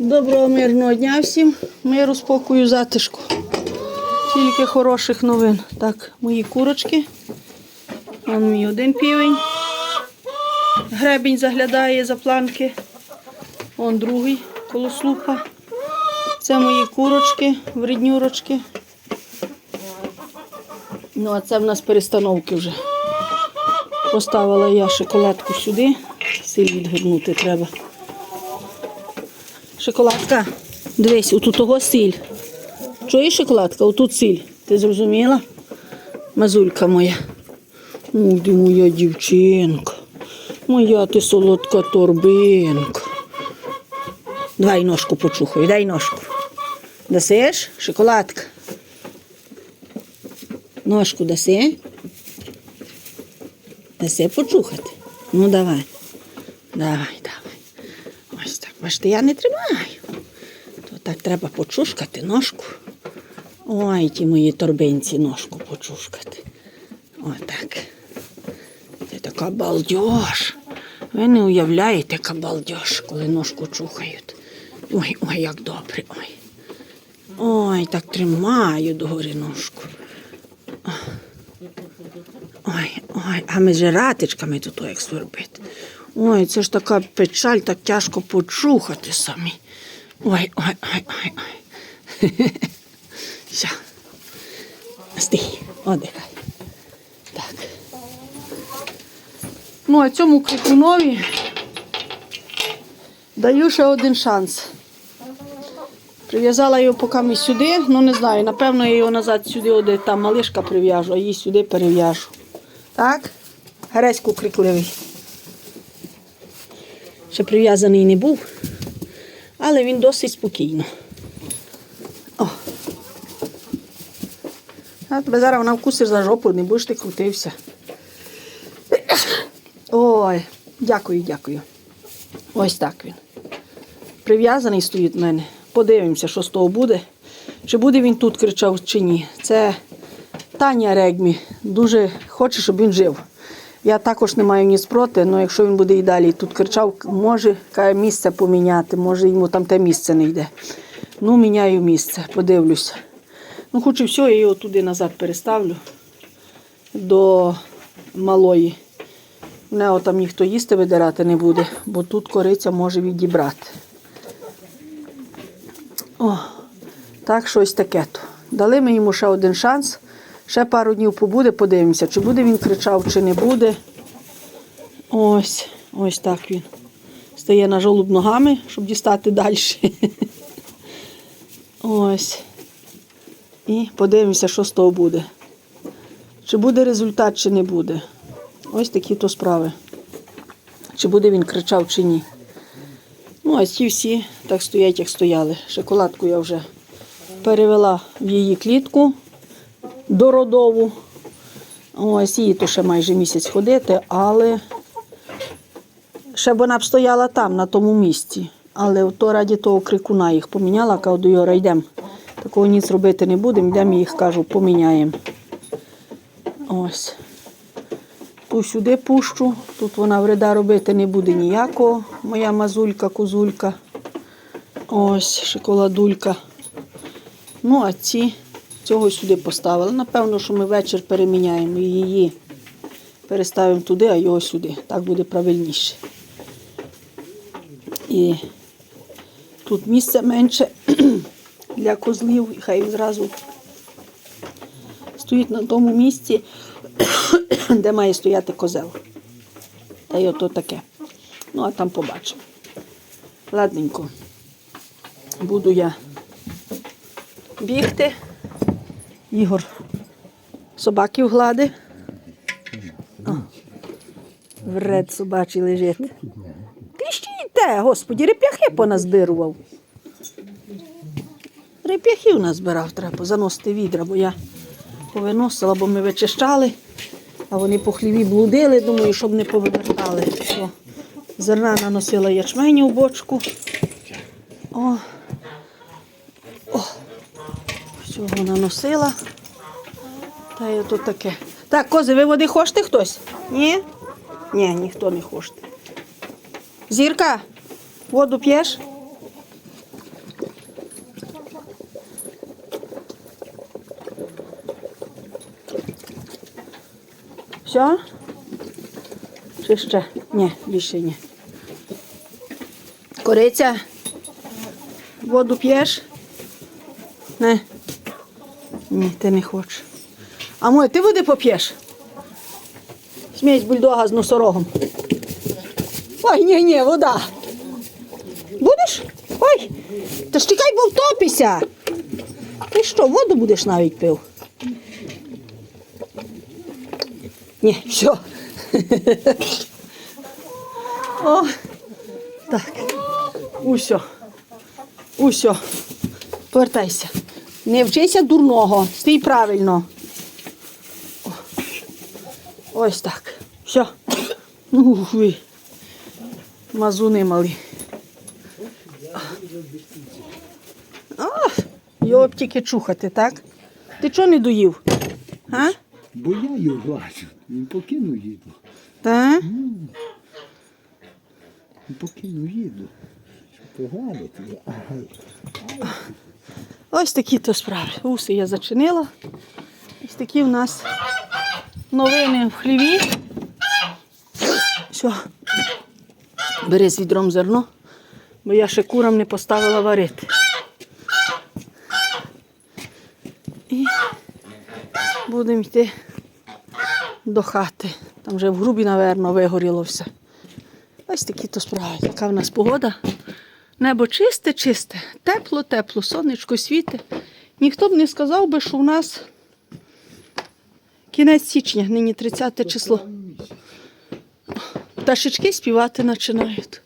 Доброго мирного дня всім. Миру, спокою, затишку. Тільки хороших новин. Так, мої курочки. Вон мій один півень. Гребінь заглядає за планки. Вон другий коло слупа. Це мої курочки, вреднюрочки. Ну, а це в нас перестановки вже. Поставила я шоколадку сюди. Силь відгорнути треба. Шоколадка, дивись, отут того сіль. Чуєш шоколадка? Отут сіль. Ти зрозуміла? Мазулька моя. Ой, ти моя дівчинка. Моя ти солодка торбинка. Давай ножку почухай, дай ножку. Дасиш? Шоколадка. Ножку даси? Даси почухати. Ну давай. Давай. Бачите, я не тримаю. То так треба почушкати ножку. Ой, ті мої торбинці ножку почушкати. Отак. Це така балдеж. Ви не уявляєте, яка балдеж, коли ножку чухають. Ой, ой, як добре. Ой. Ой, так тримаю догори ножку. Ой, ой, а ми ж ратичками тут як свербить. Ой, це ж така печаль, так тяжко почухати самі. Ой, ой, ой, ой, ой. Все. Стій, одихай. Так. Ну, а цьому крикунові даю ще один шанс. Прив'язала його поки ми сюди, ну не знаю, напевно, я його назад сюди, де там малишка прив'яжу, а її сюди перев'яжу. Так? Греську крикливий. Ще прив'язаний не був, але він досить спокійно. О. А тебе зараз вона вкусиш за жопу, не будеш ти крутився. Ой, дякую, дякую. Ось так він. Прив'язаний стоїть в мене. Подивимося, що з того буде. Чи буде він тут кричав, чи ні. Це Таня Регмі. Дуже хоче, щоб він жив. Я також не маю ні спроти, але якщо він буде і далі тут кричав, може місце поміняти, може йому там те місце не йде. Ну, міняю місце, подивлюся. Ну, хоч і все, я його туди назад переставлю до малої. Нього там ніхто їсти видирати не буде, бо тут кориця може відібрати. О, так, щось таке. то. Дали ми йому ще один шанс. Ще пару днів побуде, подивимося, чи буде він кричав, чи не буде. Ось, ось так він. Стає на жолуб ногами, щоб дістати далі. Ось. І подивимося, що з того буде. Чи буде результат, чи не буде. Ось такі то справи. Чи буде він кричав, чи ні. Ну, а ці всі так стоять, як стояли. Шоколадку я вже перевела в її клітку дородову. Ось їй то ще майже місяць ходити, але ще б вона б стояла там, на тому місці. Але то раді того крикуна їх поміняла, кажу, до Йора, йдемо. Такого ніц робити не будемо, йдемо їх, кажу, поміняємо. Ось. Ту сюди пущу, тут вона вреда робити не буде ніякого. Моя мазулька, козулька. Ось, шоколадулька. Ну, а ці цього сюди поставили. Напевно, що ми вечір переміняємо її. Переставимо туди, а його сюди. Так буде правильніше. І тут місце менше для козлів, і хай зразу стоїть на тому місці, де має стояти козел. Та й ото таке. Ну, а там побачимо. Ладненько. Буду я бігти. Ігор собаків глади. О, Вред собачий лежить. Щійте, господі, реп'яхи поназбирував. Реп'яхів назбирав, треба заносити відра, бо я повиносила, бо ми вичищали, а вони по хліві блудили, думаю, щоб не повивертали. О, зерна наносила ячменю в бочку. О, о, всього наносила. Та й тут таке. Так, кози, ви води хочете хтось? Ні? Ні, ніхто не хоче. Зірка, воду п'єш? Все? Чи ще? Ні, більше ні. Кориця? Воду п'єш? Не. Ні, ти не хочеш. А моє, ти води поп'єш? Смесь бульдога з носорогом. Ой, ні, ні, вода. Будеш? Ой, та ж тікай, бо втопися. Ти що, воду будеш навіть пив? Ні, все. О, так. Усьо. Усьо. Повертайся. Не вчися дурного. Стій правильно. Ось так. Все. Ух ви. Мазуни малі. А, його б тільки чухати, так? Ти чого не доїв? А? Бо я його бачу, він покинув їду. Та? Він покинув їду. Щоб погладити. Ось такі то справи. Уси я зачинила. Ось такі в нас новини в хліві. Все. Бери з відром зерно, бо я ще курам не поставила варити. І будемо йти до хати. Там вже в грубі, напевно, вигоріло все. Ось такі то справи. Така в нас погода. Небо чисте, чисте, тепло, тепло, сонечко світе. Ніхто б не сказав би, що в нас кінець січня, нині 30 число. Пташечки співати починають.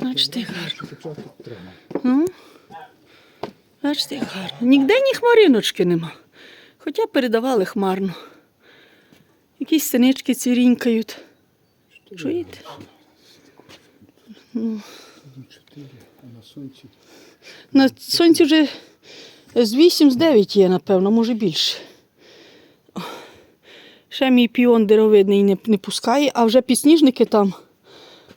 Бачите, як гарно. Ну, бачите, гарно. Ніде ні хмариночки нема. Хоча передавали хмарно. Якісь синички цвірінькають. Чуєте? Чотири, а на сонці. На сонці вже з 8, з 9 є, напевно, може більше. Ще мій піон деревидний не, не пускає, а вже підсніжники там.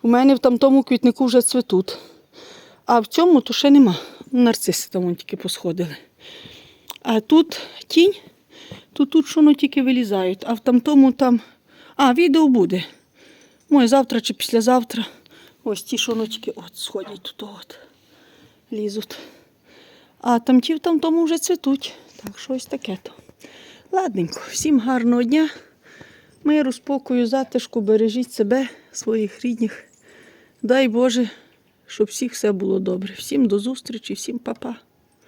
У мене в там тому квітнику вже цвітуть. А в цьому то ще нема. Нарциси там тільки посходили. А тут тінь, то тут що воно тільки вилізають, а в тамтому там. А, відео буде. Може, завтра чи післязавтра. Ось ті, шоночки от сходять тут от лізуть. А там ті там тому вже цвітуть. Так, щось таке то. Ладненько, всім гарного дня. Миру, спокою, затишку, бережіть себе, своїх рідних. Дай Боже, щоб всіх все було добре. Всім до зустрічі, всім па-па.